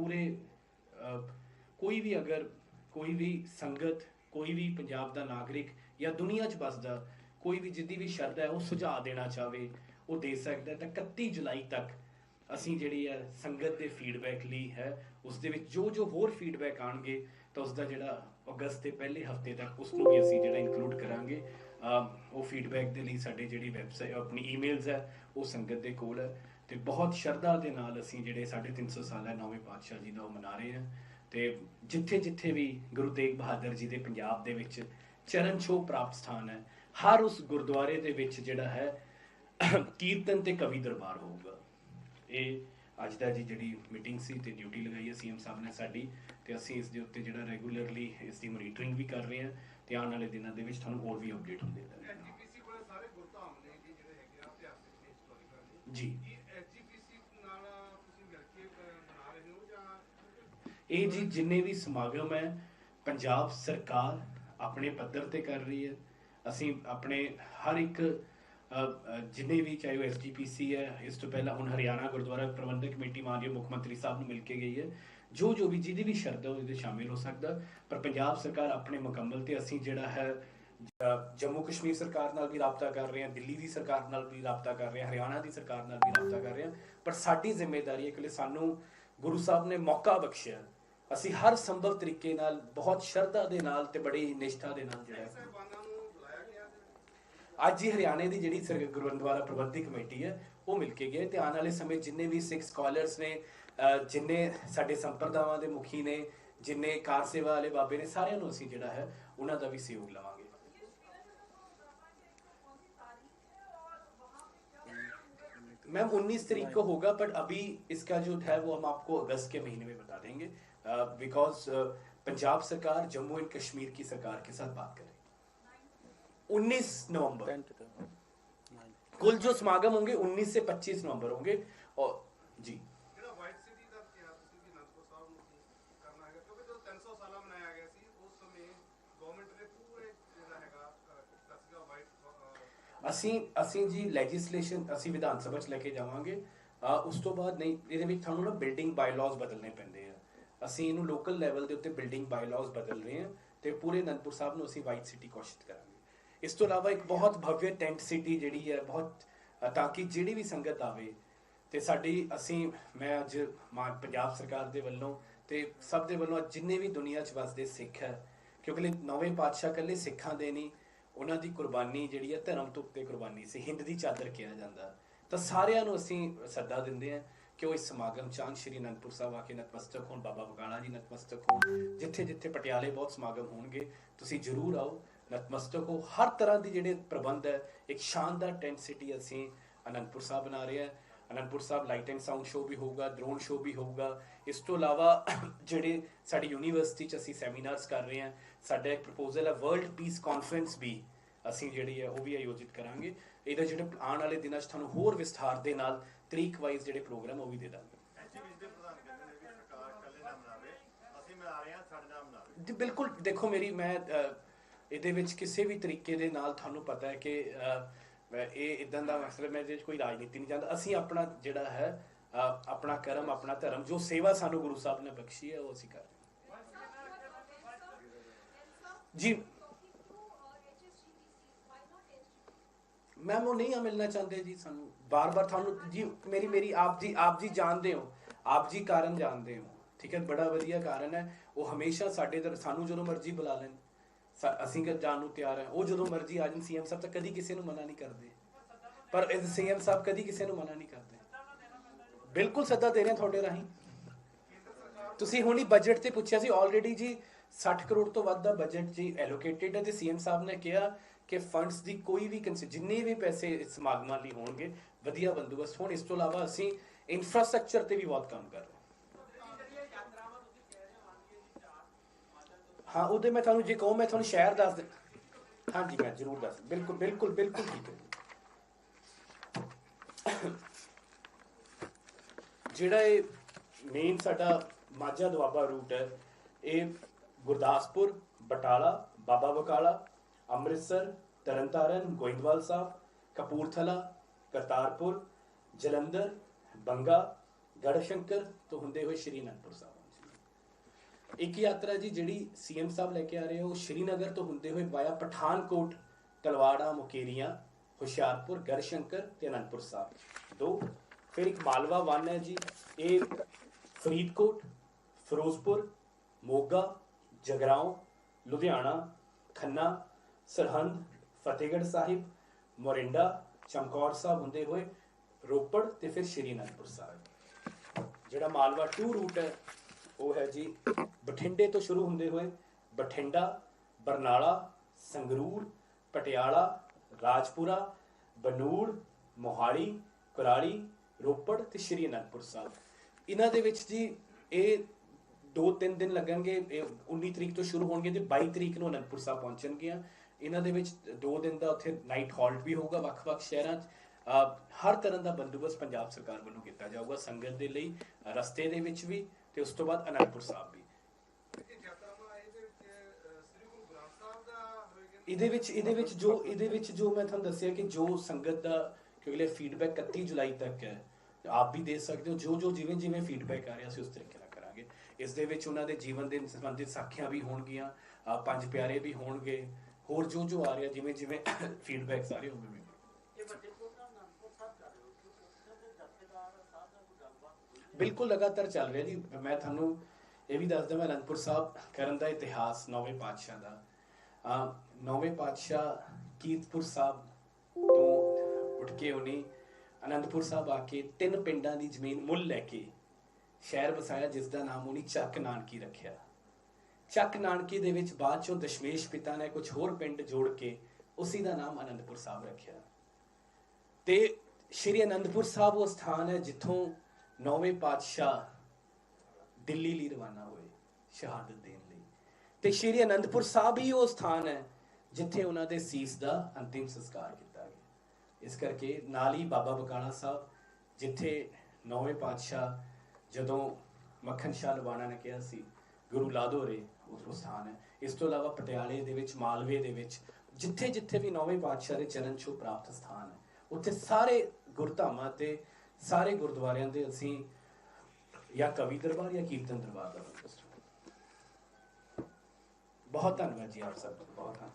ਪੂਰੇ ਕੋਈ ਵੀ ਅਗਰ ਕੋਈ ਵੀ ਸੰਗਤ, ਕੋਈ ਵੀ ਪੰਜਾਬ ਦਾ ਨਾਗਰਿਕ ਜਾਂ ਦੁਨੀਆ 'ਚ ਵੱਸਦਾ, ਕੋਈ ਵੀ ਜਿੱਦੀ ਵੀ ਸ਼ਰਧਾ ਹੈ, ਉਹ ਸੁਝਾਅ ਦੇਣਾ ਚਾਹਵੇ, ਉਹ ਦੇ ਸਕਦਾ ਤਾਂ 31 ਜੁਲਾਈ ਤੱਕ ਅਸੀਂ ਜਿਹੜੀ ਹੈ ਸੰਗਤ ਦੇ ਫੀਡਬੈਕ ਲਈ ਹੈ, ਉਸ ਦੇ ਵਿੱਚ ਜੋ ਜੋ ਹੋਰ ਫੀਡਬੈਕ ਆਣਗੇ ਤਾਂ ਉਸ ਦਾ ਜਿਹੜਾ ਅਗਸਤ ਦੇ ਪਹਿਲੇ ਹਫ਼ਤੇ ਤੱਕ, ਉਸ ਨੂੰ ਵੀ ਅਸੀਂ ਜਿਹੜਾ ਇਨਕਲੂਡ ਕਰਾਂਗੇ। ਉਹ ਫੀਡਬੈਕ ਦੇ ਲਈ ਸਾਡੇ ਜਿਹੜੀ ਵੈਬਸਾਈਟ ਆਪਣੀ ਈਮੇਲਸ ਹੈ, ਉਹ ਸੰਗਤ ਦੇ ਕੋਲ ਹੈ। ਤੇ ਬਹੁਤ ਸ਼ਰਧਾ ਦੇ ਨਾਲ ਅਸੀਂ ਜਿਹੜੇ 350 ਸਾਲਾ ਨੌਵੇਂ ਪਾਤਸ਼ਾਹ ਜੀ ਦਾ ਉਹ ਮਨਾ ਰਹੇ ਹਾਂ। ਤੇ ਜਿੱਥੇ ਜਿੱਥੇ ਵੀ ਗੁਰੂ ਤੇਗ ਬਹਾਦਰ ਜੀ ਦੇ ਪੰਜਾਬ ਦੇ ਵਿੱਚ ਚਰਨ ਛੋਹ ਪ੍ਰਾਪਤ ਸਥਾਨ ਹੈ ਹਰ ਉਸ ਗੁਰਦੁਆਰੇ ਦੇ ਵਿੱਚ ਜਿਹੜਾ ਹੈ ਕੀਰਤਨ ਤੇ ਕਵੀ ਦਰਬਾਰ ਹੋਊਗਾ। ਇਹ ਅੱਜ ਦਾ ਜੀ ਜਿਹੜੀ ਮੀਟਿੰਗ ਸੀ ਤੇ ਡਿਊਟੀ ਲਗਾਈ ਹੈ ਸੀਐਮ ਸਾਹਿਬ ਨੇ ਸਾਡੀ ਤੇ ਅਸੀਂ ਇਸ ਦੇ ਉੱਤੇ ਜਿਹੜਾ ਰੈਗੂਲਰਲੀ ਇਸ ਦੀ ਮੋਨੀਟਰਿੰਗ ਵੀ ਕਰ ਰਹੇ ਹਾਂ ਤੇ ਆਉਣ ਵਾਲੇ ਦਿਨਾਂ ਦੇ ਵਿੱਚ ਤੁਹਾਨੂੰ ਹੋਰ ਵੀ ਅਪਡੇਟ ਹੁੰਦੇ ਰਹਿਣਗੇ। ਜੀ ਜਿਹੜੇ ਹੈਗੇ ਆ ਇਤਿਹਾਸਿਕ ਨੇ ਹਿਸਟੋਰੀਕਲ ਨੇ ਜੀ ਕੀ ਐਸਜੀਪੀਸੀ ਨਾਲ ਤੁਸੀਂ ਮਿਲ ਕੇ ਅਹ, ਬਣਾ ਰਹੇ ਹੋ ਜਾਂ ਇਹ ਜੀ ਜਿੰਨੇ ਵੀ ਸਮਾਗਮ ਹੈ, ਪੰਜਾਬ ਸਰਕਾਰ ਆਪਣੇ ਪੱਧਰ ਤੇ ਕਰ ਰਹੀ ਹੈ। ਅਸੀਂ ਆਪਣੇ ਹਰ ਇੱਕ ਜਿੰਨੇ ਵੀ ਚਾਹੇ ਉਹ ਐਸਜੀਪੀਸੀ ਹੈ, ਇਸ ਤੋਂ ਪਹਿਲਾਂ ਹੁਣ ਹਰਿਆਣਾ ਗੁਰਦੁਆਰਾ ਪ੍ਰਬੰਧਕ ਕਮੇਟੀ ਮਾਨਯੋਗ ਮੁੱਖ ਮੰਤਰੀ ਸਾਹਿਬ ਨੂੰ ਮਿਲ ਕੇ ਗਈ ਹੈ ਜੋ ਜੋ ਵੀ ਜਿਹਦੀ ਵੀ ਸ਼ਰਧਾ ਉਹਦੇ ਵਿੱਚ ਸ਼ਾਮਿਲ ਹੋ ਸਕਦਾ। ਪਰ ਪੰਜਾਬ ਸਰਕਾਰ ਆਪਣੇ ਮੁਕੰਮਲ ਤੇ ਅਸੀਂ ਜਿਹੜਾ ਹੈ ਜੰਮੂ ਕਸ਼ਮੀਰ ਸਰਕਾਰ ਨਾਲ ਵੀ ਰਾਬਤਾ ਕਰ ਰਹੇ ਹਾਂ, ਦਿੱਲੀ ਦੀ ਸਰਕਾਰ ਨਾਲ ਵੀ ਰਾਬਤਾ ਕਰ ਰਹੇ ਹਾਂ, ਹਰਿਆਣਾ ਦੀ ਸਰਕਾਰ ਨਾਲ ਵੀ ਰਾਬਤਾ ਕਰ ਰਹੇ ਹਾਂ। ਪਰ ਸਾਡੀ ਜ਼ਿੰਮੇਵਾਰੀ ਹੈ ਕਿ ਸਾਨੂੰ ਗੁਰੂ ਸਾਹਿਬ ਨੇ ਮੌਕਾ ਬਖਸ਼ਿਆ। ਅਸੀਂ ਹਰ ਸੰਭਵ ਤਰੀਕੇ ਨਾਲ ਬਹੁਤ ਸ਼ਰਧਾ ਦੇ ਨਾਲ ਤੇ ਬੜੀ ਨਿਸ਼ਠਾ ਦੇ ਨਾਲ ਜਿਹੜਾ ਹੈ ਸਾਹਿਬਾਨਾਂ ਨੂੰ ਬੁਲਾਇਆ ਗਿਆ ਜੀ ਅੱਜ ਹੀ ਹਰਿਆਣੇ ਦੀ ਜਿਹੜੀ ਸਰ ਗੁਰਦੁਆਰਾ ਪ੍ਰਬੰਧਕ ਕਮੇਟੀ ਹੈ ਉਹ ਮਿਲ ਕੇ ਗਏ ਤੇ ਆਉਣ ਵਾਲੇ ਸਮੇਂ ਜਿੰਨੇ ਵੀ ਸਿੱਖ ਸਕਾਲਰਸ ਨੇ ਅਹ ਜਿੰਨੇ ਸਾਡੇ ਸੰਪਰਦਾਵਾਂ ਦੇ ਮੁਖੀ ਨੇ ਜਿੰਨੇ ਕਾਰ ਸੇਵਾ ਵਾਲੇ ਬਾਬੇ ਨੇ ਸਾਰਿਆਂ ਨੂੰ ਅਸੀਂ ਜਿਹੜਾ ਹੈ ਉਹਨਾਂ ਦਾ ਵੀ ਸਹਿਯੋਗ ਲਵਾਂਗੇ मैम 19 तारीख को होगा बट अभी इसका जो है वो हम आपको अगस्त के महीने में बता देंगे बिकॉज पंजाब सरकार जम्मू एंड कश्मीर की सरकार के साथ बात करेगी 19 नवंबर कुल जो समागम होंगे 19 से 25 नवंबर होंगे और जी ਜਿਹੜਾ ਵਾਈਟ ਸਿਟੀ ਦਾ ਕਿਹਾ ਤੁਸੀਂ ਕਿ ਅਨੰਦਪੁਰ ਸਾਹਿਬ ਨੂੰ ਕੀ ਕਰਨਾ ਹੈਗਾ ਕਿਉਂਕਿ ਜਦੋਂ 300 ਸਾਲਾ ਮਨਾਇਆ ਗਿਆ ਸੀ ਉਸ ਸਮੇਂ ਗਵਰਨਮੈਂਟ ਨੇ ਪੂਰੇ ਜਿਹੜਾ ਹੈਗਾ ਅਹ, ਕੀਤਾ ਸੀਗਾ ਵਾਈਟ ਅਸੀਂ ਅਸੀਂ ਜੀ ਲੈਜਿਸਲੇਸ਼ਨ ਅਸੀਂ ਵਿਧਾਨ ਸਭਾ ਚ ਲੈ ਕੇ ਜਾਵਾਂਗੇ ਅ, ਉਸ ਤੋਂ ਬਾਅਦ ਨਹੀਂ ਇਹਦੇ ਵਿੱਚ ਤੁਹਾਨੂੰ ਨਾ ਬਿਲਡਿੰਗ ਬਾਇਲਾਅਸ ਬਦਲਨੇ ਪੈਂਦੇ ਆ ਅਸੀਂ ਇਹਨੂੰ ਲੋਕਲ ਲੈਵਲ ਦੇ ਉੱਤੇ ਬਿਲਡਿੰਗ ਬਾਇਲਾਅਸ ਬਦਲ ਰਹੇ ਹਾਂ ਤੇ ਪੂਰੇ ਅਨੰਦਪੁਰ ਸਾਹਿਬ ਨੂੰ ਅਸੀਂ ਵਾਈਟ ਸਿਟੀ ਘੋਸ਼ਿਤ ਕਰਾਂਗੇ। ਇਸ ਤੋਂ ਇਲਾਵਾ ਇੱਕ ਬਹੁਤ ਭਵਯ ਟੈਂਟ ਸਿਟੀ ਜਿਹੜੀ ਹੈ, ਬਹੁਤ ਤਾਂ ਕਿ ਜਿਹੜੀ ਵੀ ਸੰਗਤ ਆਵੇ ਤੇ ਸਾਡੀ, ਅਸੀਂ, ਮੈਂ ਅੱਜ ਮਾ- ਪੰਜਾਬ ਸਰਕਾਰ ਦੇ ਵੱਲੋਂ ਤੇ ਸਭ ਦੇ ਵੱਲੋਂ ਅੱਜ ਜਿੰਨੇ ਵੀ ਦੁਨੀਆ 'ਚ ਵਸਦੇ ਸਿੱਖ ਹੈ, ਕਿਉਂਕਿ ਲਈ ਨੌਵੇਂ ਪਾਤਸ਼ਾਹ ਇਕੱਲੇ ਸਿੱਖਾਂ ਦੇ ਨਹੀਂ, ਉਹਨਾਂ ਦੀ ਕੁਰਬਾਨੀ ਜਿਹੜੀ ਹੈ ਧਰਮ ਤੋਂ ਉੱਤੇ ਕੁਰਬਾਨੀ ਸੀ, ਹਿੰਦ ਦੀ ਚਾਦਰ ਕਿਹਾ ਜਾਂਦਾ। ਤਾਂ ਸਾਰਿਆਂ ਨੂੰ ਅਸੀਂ ਸੱਦਾ ਦਿੰਦੇ ਹਾਂ ਕਿ ਉਹ ਇਸ ਸਮਾਗਮ ਚਾਂਦ ਸ਼੍ਰੀ ਅਨੰਦਪੁਰ ਸਾਹਿਬ ਆ ਕੇ ਨਤਮਸਤਕ ਹੋਣ, ਬਾਬਾ ਬਕਾਲਾ ਜੀ ਨਤਮਸਤਕ ਹੋਣ? ਜਿੱਥੇ ਜਿੱਥੇ ਪਟਿਆਲੇ ਬਹੁਤ ਸਮਾਗਮ ਹੋਣਗੇ, ਤੁਸੀਂ ਜਰੂਰ ਆਓ, ਨਤਮਸਤਕ ਹੋ। ਹਰ ਤਰ੍ਹਾਂ ਦੀ ਜਿਹੜੇ ਪ੍ਰਬੰਧ ਹੈ, ਇੱਕ ਸ਼ਾਨਦਾਰ ਟੈਂਟ ਸਿਟੀ ਅਸੀਂ ਅਨੰਦਪੁਰ ਸਾਹਿਬ ਬਣਾ ਰਹੇ ਹਾਂ। Anandpur Sahib light and sound show ਵੀ ਹੋਊਗਾ ਡਰੋਨ ਸ਼ੋਅ ਵੀ ਹੋਊਗਾ। ਇਸ ਤੋਂ ਇਲਾਵਾ ਜਿਹੜੇ ਸਾਡੀ ਯੂਨੀਵਰਸਿਟੀ ਚ ਅਸੀਂ ਸੈਮੀਨਾਰਸ ਕਰ ਰਹੇ ਹਾਂ, ਸਾਡਾ ਇੱਕ ਪ੍ਰਪੋਜ਼ਲ ਹੈ ਵਰਲਡ ਪੀਸ ਕਾਨਫਰੰਸ ਵੀ ਅਸੀਂ ਜਿਹੜੀ ਹੈ ਉਹ ਵੀ ਆਯੋਜਿਤ ਕਰਾਂਗੇ। ਇਹਦਾ ਜਿਹੜੇ ਆਉਣ ਵਾਲੇ ਦਿਨਾਂ 'ਚ ਤੁਹਾਨੂੰ ਹੋਰ ਵਿਸਥਾਰ ਦੇ ਨਾਲ ਤਰੀਕ ਵਾਈਜ਼ ਜਿਹੜੇ ਪ੍ਰੋਗਰਾਮ ਉਹ ਵੀ ਦੇ ਦਾਂਗੇ। ਐਚਪੀਸੀ ਦੇ ਪ੍ਰਧਾਨ ਕਹਿੰਦੇ ਨੇ ਵੀ ਸਰਕਾਰ ਇਕੱਲੇ ਨਾ ਮਨਾਵੇ ਅਸੀਂ ਮਨਾ ਰਹੇ ਹਾਂ ਸਾਡੇ ਨਾਲ ਮਨਾਵੇ। ਜੀ, ਬਿਲਕੁਲ ਦੇਖੋ ਮੇਰੀ ਮੈਂ ਇਹਦੇ ਵਿੱਚ ਕਿਸੇ ਵੀ ਤਰੀਕੇ ਦੇ ਨਾਲ ਤੁਹਾਨੂੰ ਪਤਾ ਹੈ ਕਿ ਇਹ ਇਦਾਂ ਦਾ ਮਸਲਾ ਮੈਂ ਇਹਦੇ ਵਿੱਚ ਕੋਈ ਰਾਜਨੀਤੀ ਨਹੀਂ ਚਾਹੁੰਦਾ ਅਸੀਂ ਆਪਣਾ ਜਿਹੜਾ ਹੈ ਆਪਣਾ ਕਰਮ ਆਪਣਾ ਧਰਮ ਜੋ ਸੇਵਾ ਸਾਨੂੰ ਗੁਰੂ ਸਾਹਿਬ ਨੇ ਬਖਸ਼ੀ ਹੈ ਉਹ ਅਸੀਂ ਕਰ ਰਹੇ ਹਾਂ। ਜੀ ਮੈਮ, ਉਹ ਨਹੀਂ ਆ ਮਿਲਣਾ ਚਾਹੁੰਦੇ ਜੀ ਸਾਨੂੰ। ਬਾਰ-ਬਾਰ ਤੁਹਾਨੂੰ ਜੀ, ਮੇਰੀ ਮੇਰੀ ਆਪ ਜੀ ਆਪ ਜੀ ਜਾਣਦੇ ਹੋ। ਆਪ ਜੀ ਕਾਰਨ ਜਾਣਦੇ ਹੋ। ਠੀਕ ਹੈ, ਬੜਾ ਵਧੀਆ ਕਾਰਨ ਹੈ। ਉਹ ਹਮੇਸ਼ਾ ਸਾਡੇ ਦਰ, ਸਾਨੂੰ ਜਦੋਂ ਮਰਜ਼ੀ ਬੁਲਾ ਲੈਣ। ਅਸੀਂ ਕਿ ਜਾਣ ਨੂੰ ਤਿਆਰ ਹੈ। ਉਹ ਜਦੋਂ ਮਰਜ਼ੀ ਆ ਜਾਣ, ਸੀਐਮ ਸਾਹਿਬ ਤਾਂ ਕਦੀ ਕਿਸੇ ਨੂੰ ਮਨਾ ਨਹੀਂ ਕਰਦੇ। ਪਰ ਇਹ ਸੀਐਮ ਸਾਹਿਬ ਕਦੀ ਕਿਸੇ ਨੂੰ ਮਨਾ ਨਹੀਂ ਕਰਦੇ। ਬਿਲਕੁਲ ਸੱਦਾ ਦੇ ਰਹੇ ਤੁਹਾਡੇ ਰਾਹੀਂ। ਤੁਸੀਂ ਹੁਣੀ ਬਜਟ ਤੇ ਪੁੱਛਿਆ ਸੀ ਆਲਰੇਡੀ ਜੀ 60 ਕਰੋੜ ਤੋਂ ਵੱਧ ਦਾ ਬਜਟ ਜੀ ਐਲੋਕੇਟਡ ਹੈ ਤੇ ਸੀਐਮ ਸਾਹਿਬ ਨੇ ਕਿਹਾ ਕਿ ਫੰਡਸ ਦੀ ਕੋਈ ਵੀ ਕੰਸੀ ਜਿੰਨੇ ਵੀ ਪੈਸੇ ਇਸ ਸਮਾਗਮਾਂ ਲਈ ਹੋਣਗੇ, ਵਧੀਆ ਬੰਦੋਬਸਤ ਹੋਣ। ਇਸ ਤੋਂ ਇਲਾਵਾ ਅਸੀਂ ਇਨਫਰਾਸਟ੍ਰਕਚਰ ਤੇ ਵੀ ਬਹੁਤ ਕੰਮ ਕਰ ਰਹੇ ਹਾਂ। ਉਹਦੇ ਮੈਂ ਤੁਹਾਨੂੰ ਜੇ ਕਹੋ, ਮੈਂ ਤੁਹਾਨੂੰ ਸ਼ਹਿਰ ਦੱਸ ਦੇ ਹਾਂਜੀ, ਮੈਂ ਜ਼ਰੂਰ ਦੱਸ ਬਿਲਕੁਲ ਬਿਲਕੁਲ ਬਿਲਕੁਲ ਠੀਕ ਹੈ ਜਿਹੜਾ ਇਹ ਮੇਨ ਸਾਡਾ ਮਾਝਾ ਦੁਆਬਾ ਰੂਟ ਹੈ, ਇਹ ਗੁਰਦਾਸਪੁਰ, ਬਟਾਲਾ, ਬਾਬਾ ਬਕਾਲਾ ਅੰਮ੍ਰਿਤਸਰ, ਤਰਨਤਾਰਨ, ਗੋਇੰਦਵਾਲ ਸਾਹਿਬ, ਕਪੂਰਥਲਾ, ਕਰਤਾਰਪੁਰ, ਜਲੰਧਰ, ਬੰਗਾ ਗੜਸ਼ੰਕਰ ਤੋਂ ਹੁੰਦੇ ਹੋਏ ਸ਼੍ਰੀ ਅਨੰਦਪੁਰ ਸਾਹਿਬ ਇੱਕ ਯਾਤਰਾ ਜੀ ਜਿਹੜੀ ਸੀਐਮ ਸਾਹਿਬ ਲੈ ਕੇ ਆ ਰਹੇ ਹੋ, ਉਹ ਸ਼੍ਰੀਨਗਰ ਤੋਂ ਹੁੰਦੇ ਹੋਏ ਵਾਇਆ ਪਠਾਨਕੋਟ, ਤਲਵਾੜਾ, ਮੁਕੇਰੀਆਂ, ਹੁਸ਼ਿਆਰਪੁਰ ਗੜਸ਼ੰਕਰ ਤੇ ਅਨੰਦਪੁਰ ਸਾਹਿਬ। ਦੋ, ਫਿਰ ਇੱਕ ਮਾਲਵਾ ਵਨ ਹੈ ਜੀ, ਇਹ ਫਰੀਦਕੋਟ, ਫਿਰੋਜ਼ਪੁਰ, ਮੋਗਾ, ਜਗਰਾਉਂ, ਲੁਧਿਆਣਾ, ਖੰਨਾ ਸਰਹੰਦ, ਫਤਿਹਗੜ੍ਹ ਸਾਹਿਬ, ਮੋਰਿੰਡਾ, ਚਮਕੌਰ ਸਾਹਿਬ ਹੁੰਦੇ ਹੋਏ ਰੋਪੜ ਤੇ ਫਿਰ ਸ਼੍ਰੀ ਅਨੰਦਪੁਰ ਸਾਹਿਬ। ਜਿਹੜਾ ਮਾਲਵਾ 2 ਰੂਟ ਹੈ, ਉਹ ਹੈ ਜੀ ਬਠਿੰਡੇ ਤੋਂ ਸ਼ੁਰੂ ਹੁੰਦੇ ਹੋਏ ਬਠਿੰਡਾ, ਬਰਨਾਲਾ, ਸੰਗਰੂਰ, ਪਟਿਆਲਾ, ਰਾਜਪੁਰਾ, ਬਨੂੜ, ਮੋਹਾਲੀ, ਕੁਰਾਲੀ, ਰੋਪੜ ਤੇ ਸ਼੍ਰੀ ਅਨੰਦਪੁਰ ਸਾਹਿਬ। ਇਹਨਾਂ ਦੇ ਵਿੱਚ ਜੀ ਇਹ 2-3 ਦਿਨ ਲੱਗਣਗੇ, ਇਹ 19 ਤਰੀਕ ਤੋਂ ਸ਼ੁਰੂ ਹੋਣਗੇ ਤੇ 22 ਤਰੀਕ ਨੂੰ ਅਨੰਦਪੁਰ ਸਾਹਿਬ ਪਹੁੰਚਣਗੇ ਇਹਨਾਂ ਦੇ ਵਿੱਚ 2 ਦਿਨ ਦਾ ਉੱਥੇ ਨਾਈਟ ਹਾਲਟ ਵੀ ਹੋਊਗਾ ਵੱਖ-ਵੱਖ ਸ਼ਹਿਰਾਂ 'ਚ। ਹਰ ਤਰ੍ਹਾਂ ਦਾ ਬੰਦੋਬਸਤ ਪੰਜਾਬ ਸਰਕਾਰ ਵੱਲੋਂ ਕੀਤਾ ਜਾਊਗਾ ਸੰਗਤ ਦੇ ਲਈ ਰਸਤੇ ਦੇ ਵਿੱਚ ਵੀ ਤੇ ਉਸ ਤੋਂ ਬਾਅਦ ਅਨੰਦਪੁਰ ਸਾਹਿਬ ਵੀ। ਇਹਦੇ ਵਿੱਚ ਇਹਦੇ ਵਿੱਚ ਜੋ, ਇਹਦੇ ਵਿੱਚ ਜੋ ਮੈਂ ਤੁਹਾਨੂੰ ਦੱਸਿਆ ਕਿ ਜੋ ਸੰਗਤ ਦਾ ਕਿਉਂਕਿ ਫੀਡਬੈਕ 31 ਜੁਲਾਈ ਤੱਕ ਹੈ, ਆਪ ਵੀ ਦੇ ਸਕਦੇ ਹੋ ਜੋ ਜੋ ਜਿਵੇਂ ਜਿਵੇਂ ਫੀਡਬੈਕ ਆ ਰਿਹਾ ਸੀ ਉਸ ਤਰੀਕੇ ਨਾਲ ਕਰਾਂਗੇ। ਇਸ ਦੇ ਵਿੱਚ ਉਹਨਾਂ ਦੇ ਜੀਵਨ ਦੇ ਸੰਬੰਧਿਤ ਸਾਖੀਆਂ ਵੀ ਹੋਣਗੀਆਂ ਪੰਜ ਪਿਆਰੇ ਵੀ ਹੋਣਗੇ ਹੋਰ ਜੋ ਜੋ ਆ ਰਿਹਾ ਜਿਵੇਂ ਜਿਵੇਂ ਫੀਡਬੈਕ ਸਾਰੇ ਹੋਣਗੇ ਰਹੇ ਹੈ? ਬਿਲਕੁਲ ਲਗਾਤਾਰ ਚੱਲ ਰਿਹਾ ਜੀ। ਮੈਂ ਤੁਹਾਨੂੰ ਇਹ ਵੀ ਦੱਸਦਾ ਮੈਂ ਅਨੰਦਪੁਰ ਸਾਹਿਬ ਕਰਨ ਦਾ ਇਤਿਹਾਸ ਨੌਵੇਂ ਪਾਤਸ਼ਾਹ ਦਾ। ਨੌਵੇਂ ਪਾਤਸ਼ਾਹ ਕੀਰਤਪੁਰ ਸਾਹਿਬ ਤੋਂ ਉੱਠ ਕੇ ਉਹਨੇ ਅਨੰਦਪੁਰ ਸਾਹਿਬ ਆ ਕੇ ਤਿੰਨ ਪਿੰਡਾਂ ਦੀ ਜ਼ਮੀਨ ਮੁੱਲ ਲੈ ਕੇ ਸ਼ਹਿਰ ਵਸਾਇਆ ਜਿਸ ਦਾ ਨਾਮ ਉਹਨੇ ਚੱਕ ਨਾਨਕੀ ਰੱਖਿਆ। ਚੱਕ ਨਾਨਕੀ ਦੇ ਵਿੱਚ ਬਾਅਦ ਚੋਂ ਦਸ਼ਮੇਸ਼ ਪਿਤਾ ਨੇ ਕੁਝ ਹੋਰ ਪਿੰਡ ਜੋੜ ਕੇ ਉਸੇ ਦਾ ਨਾਮ ਅਨੰਦਪੁਰ ਸਾਹਿਬ ਰੱਖਿਆ। ਤੇ ਸ਼੍ਰੀ ਅਨੰਦਪੁਰ ਸਾਹਿਬ ਉਹ ਸਥਾਨ ਹੈ ਜਿੱਥੋਂ ਨੌਵੇਂ ਪਾਤਸ਼ਾਹ ਦਿੱਲੀ ਲਈ ਰਵਾਨਾ ਹੋਏ ਸ਼ਹਾਦਤ ਦੇਣ ਲਈ। ਤੇ ਸ਼੍ਰੀ ਅਨੰਦਪੁਰ ਸਾਹਿਬ ਹੀ ਉਹ ਸਥਾਨ ਹੈ ਜਿੱਥੇ ਉਹਨਾਂ ਦੇ ਸੀਸ ਦਾ ਅੰਤਿਮ ਸੰਸਕਾਰ ਕੀਤਾ ਗਿਆ। ਇਸ ਕਰਕੇ ਨਾਲ ਹੀ ਬਾਬਾ ਬਕਾਲਾ ਸਾਹਿਬ, ਜਿੱਥੇ ਨੌਵੇਂ ਪਾਤਸ਼ਾਹ ਜਦੋਂ ਮੱਖਣ ਸ਼ਾਹ ਲਵਾਣਾ ਨੇ ਕਿਹਾ ਸੀ, ਗੁਰੂ ਲਾਦੋਰੇ ਉਹ ਸਥਾਨ ਹੈ। ਇਸ ਤੋਂ ਇਲਾਵਾ ਪਟਿਆਲੇ ਦੇ ਵਿੱਚ ਮਾਲਵੇ ਦੇ ਵਿੱਚ ਜਿੱਥੇ ਜਿੱਥੇ ਵੀ ਨੌਵੇਂ ਪਾਤਸ਼ਾਹ ਦੇ ਚਰਨ ਛੋਹ ਪ੍ਰਾਪਤ ਸਥਾਨ ਹੈ। ਉੱਥੇ ਸਾਰੇ ਗੁਰਧਾਮਾਂ ਤੇ ਸਾਰੇ ਗੁਰਦੁਆਰਿਆਂ ਦੇ ਅਸੀਂ ਜਾਂ ਕਵੀ ਦਰਬਾਰ ਜਾਂ ਕੀਰਤਨ ਦਰਬਾਰ ਦਾ ਬਹੁਤ ਧੰਨਵਾਦ ਜੀ ਆਪ ਸਭ ਦਾ, ਬਹੁਤ ਧੰਨਵਾਦ।